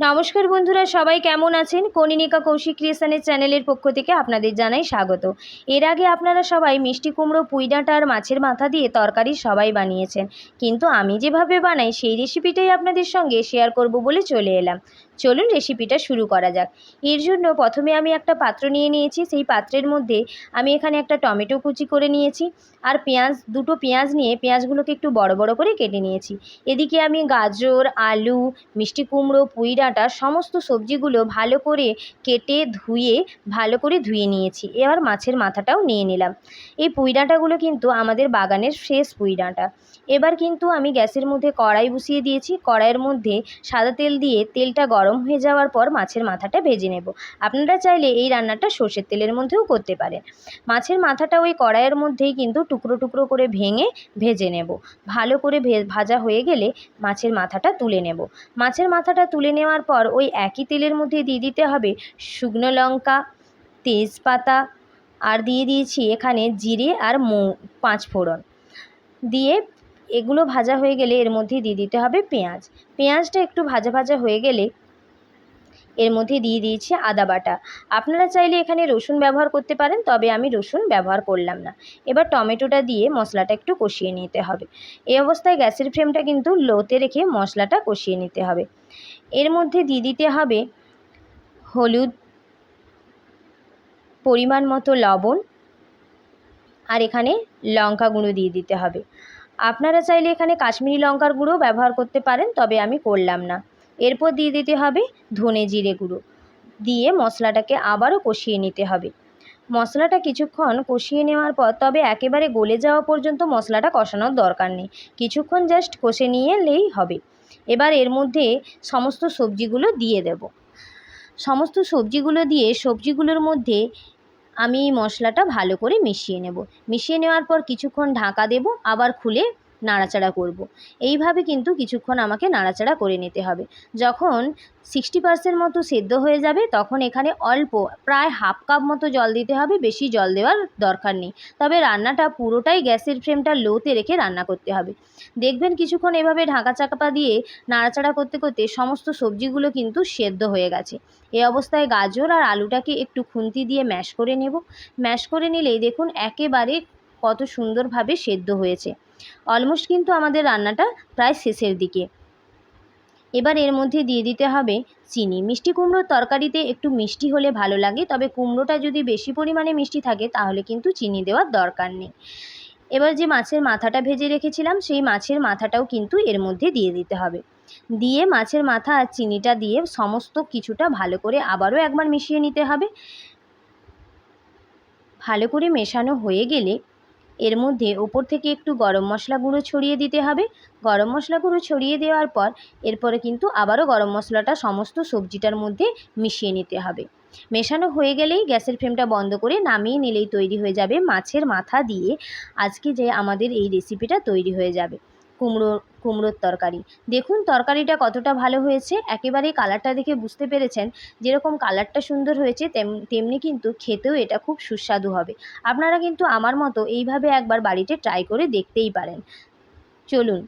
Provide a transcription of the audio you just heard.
নমস্কার বন্ধুরা, সবাই কেমন আছেন? কনিনিকা কৌশিক ক্রিয়েশনের চ্যানেলের পক্ষ থেকে আপনাদের জানাই স্বাগত। এর আগে আপনারা সবাই মিষ্টি কুমড়ো, পুঁই ডাঁটা আর মাছের মাথা দিয়ে তরকারি সবাই বানিয়েছেন। কিন্তু আমি যেভাবে বানাই, সেই রেসিপিটাই আপনাদের সঙ্গে শেয়ার করব বলে চলে এলাম। চলুন রেসিপিটা শুরু করা যাক। এর জন্য প্রথমে আমি একটা পাত্র নিয়ে নিয়েছি। সেই পাত্রের মধ্যে আমি এখানে একটা টমেটো কুচি করে নিয়েছি আর পেঁয়াজ, দুটো পেঁয়াজ নিয়ে পেঁয়াজগুলোকে একটু বড় বড় করে কেটে নিয়েছি। এদিকে আমি গাজর, আলু, মিষ্টি কুমড়ো, পুঁই ডাঁটা সমস্ত সবজিগুলো ভালো করে কেটে ধুয়ে, ভালো করে ধুয়ে নিয়েছি। এবার মাছের মাথাটাও নিয়ে নিলাম। এই পুঁই ডাঁটাগুলো কিন্তু আমাদের বাগানের ফ্রেশ পুঁই ডাঁটা এবার কিন্তু আমি গ্যাসের মধ্যে কড়াই বসিয়ে দিয়েছি। কড়াইয়ের মধ্যে সাদা তেল দিয়ে তেলটা গরম হয়ে যাওয়ার পর মাছের মাথাটা ভেজে নেব। আপনারা চাইলে এই রান্নাটা সর্ষের তেলের মধ্যেও করতে পারেন। মাছের মাথাটা ওই কড়াইয়ের মধ্যেই কিন্তু টুকরো টুকরো করে ভেঙে ভেজে নেব। ভালো করে ভাজা হয়ে গেলে মাছের মাথাটা তুলে নেব। মাছের মাথাটা তুলে নেওয়ার পর ওই একই তেলের মধ্যে দিয়ে দিতে হবে শুকনো লঙ্কা, তেজপাতা, আর দিয়ে দিয়েছি এখানে জিরে আর মৌ, পাঁচ ফোড়ন। দিয়ে এগুলো ভাজা হয়ে গেলে এর মধ্যে দিয়ে দিতে হবে পেঁয়াজ। পেঁয়াজটা একটু ভাজা ভাজা হয়ে গেলে এর মধ্যে দিয়ে দিয়েছি আদা বাটা। আপনারা চাইলে এখানে রসুন ব্যবহার করতে পারেন, তবে আমি রসুন ব্যবহার করলাম না। এবার টমেটোটা দিয়ে মশলাটা একটু কষিয়ে নিতে হবে। এই অবস্থায় গ্যাসের ফ্লেমটা কিন্তু লোতে রেখে মশলাটা কষিয়ে নিতে হবে। এর মধ্যে দিয়ে দিতে হবে হলুদ পরিমাণ মতো লবণ আর এখানে লঙ্কা গুঁড়ো দিয়ে দিতে হবে। আপনারা চাইলে এখানে কাশ্মীরি লঙ্কার গুঁড়ো ব্যবহার করতে পারেন, তবে আমি করলাম না। এরপর দিয়ে দিতে হবে ধনে জিরে গুঁড়ো। দিয়ে মশলাটাকে আবারও কষিয়ে নিতে হবে। মশলাটা কিছুক্ষণ কষিয়ে নেওয়ার পর তবে একেবারে গলে যাওয়া পর্যন্ত মশলাটা কষানোর দরকার নেই। কিছুক্ষণ জাস্ট কষে নিয়ে এলেই হবে। এবার এর মধ্যে সমস্ত সবজিগুলো দিয়ে দেব। সমস্ত সবজিগুলো দিয়ে সবজিগুলোর মধ্যে আমি মশলাটা ভালো করে মিশিয়ে নেব। মিশিয়ে নেওয়ার পর কিছুক্ষণ ঢাকা দেব, আবার খুলে নাড়াচাড়া করব। এইভাবে কিন্তু কিছুক্ষণ আমাকে নাড়াচাড়া করে নিতে হবে। যখন সিক্সটি পার্সেন্ট মতো সেদ্ধ হয়ে যাবে, তখন এখানে অল্প, প্রায় হাফ কাপ মতো জল দিতে হবে। বেশি জল দেওয়ার দরকার নেই। তবে রান্নাটা পুরোটাই গ্যাসের ফ্লেমটা লোতে রেখে রান্না করতে হবে। দেখবেন কিছুক্ষণ এভাবে ঢাকা চাকাপা দিয়ে নাড়াচাড়া করতে করতে সমস্ত সবজিগুলো কিন্তু সেদ্ধ হয়ে গেছে। এই অবস্থায় গাজর আর আলুটাকে একটু খুন্তি দিয়ে ম্যাশ করে নেব। ম্যাশ করে নিলেই দেখুন একেবারে কত সুন্দরভাবে সেদ্ধ হয়েছে। অলমোস্ট কিন্তু আমাদের রান্নাটা প্রায় শেষের দিকে। এবার এর মধ্যে দিয়ে দিতে হবে চিনি। মিষ্টি কুমড়োর তরকারিতে একটু মিষ্টি হলে ভালো লাগে, তবে কুমড়োটা যদি বেশি পরিমাণে মিষ্টি থাকে, তাহলে কিন্তু চিনি দেওয়ার দরকার নেই। এবার যে মাছের মাথাটা ভেজে রেখেছিলাম, সেই মাছের মাথাটাও কিন্তু এর মধ্যে দিয়ে দিতে হবে। দিয়ে মাছের মাথা আর চিনিটা দিয়ে সমস্ত কিছুটা ভালো করে আবারও একবার মিশিয়ে নিতে হবে। ভালো করে মেশানো হয়ে গেলে এর মধ্যে ওপর থেকে একটু গরম মশলা গুঁড়ো ছড়িয়ে দিতে হবে। গরম মশলা গুঁড়ো ছড়িয়ে দেওয়ার পর এরপরে কিন্তু আবারও গরম মশলাটা সমস্ত সবজিটার মধ্যে মিশিয়ে নিতে হবে। মেশানো হয়ে গেলেই গ্যাসের ফ্লেমটা বন্ধ করে নামিয়ে নিলেই তৈরি হয়ে যাবে মাছের মাথা দিয়ে। আজকে যে আমাদের এই রেসিপিটা তৈরি হয়ে যাবে। কুমড়ো, কুমড়োর তরকারি। দেখুন তরকারিটা কতটা ভালো হয়েছে। একেবারে কালারটা দেখে বুঝতে পেরেছেন। যেরকম কালারটা সুন্দর হয়েছে, তেম, তেমনি কিন্তু খেতেও এটা খুব সুস্বাদু হবে। আপনারা কিন্তু আমার মতো এইভাবে একবার বাড়িতে ট্রাই করে দেখতেই পারেন। চলুন।